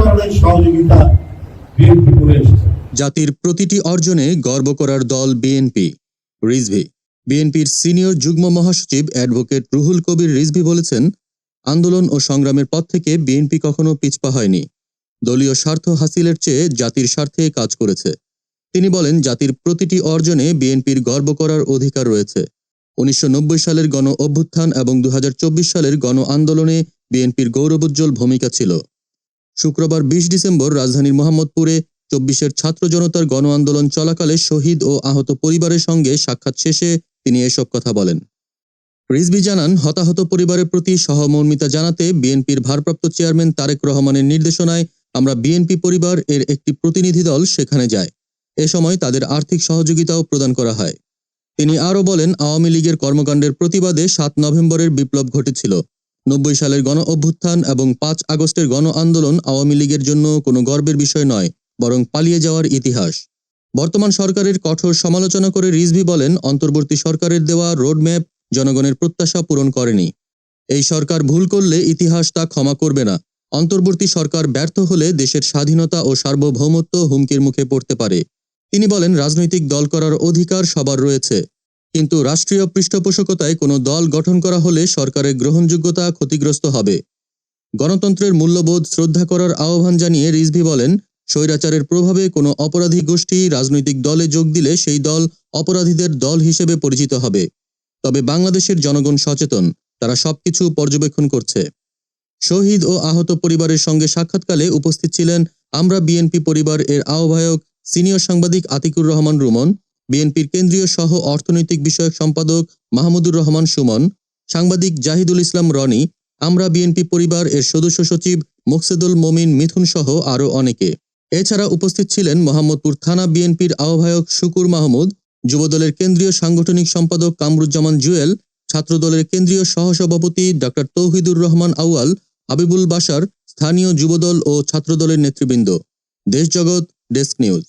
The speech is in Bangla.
ধরনের সহযোগিতা বিএনপি করে এসেছে। জাতির প্রতিটি অর্জনে গর্ব করার দল বিএনপি। রিজভি। বিএনপির সিনিয়র যুগ্ম মহাসচিব অ্যাডভোকেট রুহুল কবির রিজভি বলেছেন, আন্দোলন ও সংগ্রামের পথ থেকে বিএনপি কখনো পিছপা হয়নি। দলীয় স্বার্থ হাসিলের চেয়ে জাতির স্বার্থে কাজ করেছে। তিনি বলেন, জাতির প্রতিটি অর্জনে বিএনপির গর্ব করার অধিকার রয়েছে। উনিশশো নব্বই সালের গণ অভ্যুত্থান এবং দু হাজার চব্বিশ সালের গণ আন্দোলনে বিএনপির গৌরবোজ্জ্বল ভূমিকা ছিল। শুক্রবার বিশ ডিসেম্বর রাজধানীর মোহাম্মদপুরে চব্বিশের ছাত্র জনতার গণ আন্দোলন চলাকালে শহীদ ও আহত পরিবারের সঙ্গে সাক্ষাৎ শেষে তিনি এসব কথা বলেন। রিজভি জানান, হতাহত পরিবারের প্রতি সহমর্মিতা জানাতে বিএনপির ভারপ্রাপ্ত চেয়ারম্যান তারেক রহমানের নির্দেশনায় আমরা বিএনপি পরিবার এর একটি প্রতিনিধি দল সেখানে যায়। এ সময় তাদের আর্থিক সহযোগিতাও প্রদান করা হয়। তিনি আরও বলেন, আওয়ামী লীগের কর্মকাণ্ডের প্রতিবাদে সাত নভেম্বরের বিপ্লব ঘটেছিল। নব্বই সালের গণ অভ্যুত্থান এবং পাঁচ আগস্টের গণ আন্দোলন আওয়ামী লীগের জন্য কোনো গর্বের বিষয় নয়, বরং পালিয়ে যাওয়ার ইতিহাস। বর্তমান সরকারের কঠোর সমালোচনা করে রিজভি বলেন, অন্তর্বর্তী সরকারের দেওয়া রোডম্যাপ জনগণের প্রত্যাশা পূরণ করেনি। এই সরকার ভুল করলে ইতিহাস তা ক্ষমা করবে না। অন্তর্বর্তী সরকার ব্যর্থ হলে দেশের স্বাধীনতা ও সার্বভৌমত্ব হুমকির মুখে পড়তে পারে। তিনি বলেন, রাজনৈতিক দল করার অধিকার সবার রয়েছে। কিন্তু রাষ্ট্রীয় পৃষ্ঠপোষকতায় কোনো দল গঠন করা হলে সরকারের গ্রহণযোগ্যতা ক্ষতিগ্রস্ত হবে। গণতন্ত্রের মূল্যবোধ শ্রদ্ধা করার আহ্বান জানিয়ে রিজভি বলেন, স্বৈরাচারের প্রভাবে কোনো অপরাধী গোষ্ঠী রাজনৈতিক দলে যোগ দিলে সেই দল অপরাধীদের দল হিসেবে পরিচিত হবে। তবে বাংলাদেশের জনগণ সচেতন, তারা সবকিছু পর্যবেক্ষণ করছে। শহীদ ও আহত পরিবারের সঙ্গে সাক্ষাৎকালে উপস্থিত ছিলেন আমরা বিএনপি পরিবার এর আহ্বায়ক সিনিয়র সাংবাদিক আতিকুর রহমান রুমন বিএনপির কেন্দ্রীয় সহ অর্থনৈতিক বিষয়ক সম্পাদক মাহমুদুর রহমান সুমন, সাংবাদিক জাহিদুল ইসলাম রনি, আমরা বিএনপি পরিবার এর সদস্য সচিব মুকসেদুল মমিন মিথুন সহ আরও অনেকে। এছাড়া উপস্থিত ছিলেন মোহাম্মদপুর থানা বিএনপির আহ্বায়ক শুকুর মাহমুদ, যুবদলের কেন্দ্রীয় সাংগঠনিক সম্পাদক কামরুজ্জামান জুয়েল, ছাত্রদলের কেন্দ্রীয় সহসভাপতি ডক্টর তৌহিদুর রহমান আউয়াল, হাবিবুল বাশার, স্থানীয় যুবদল ও ছাত্রদলের নেতৃবৃন্দ। Deshjagat desk news.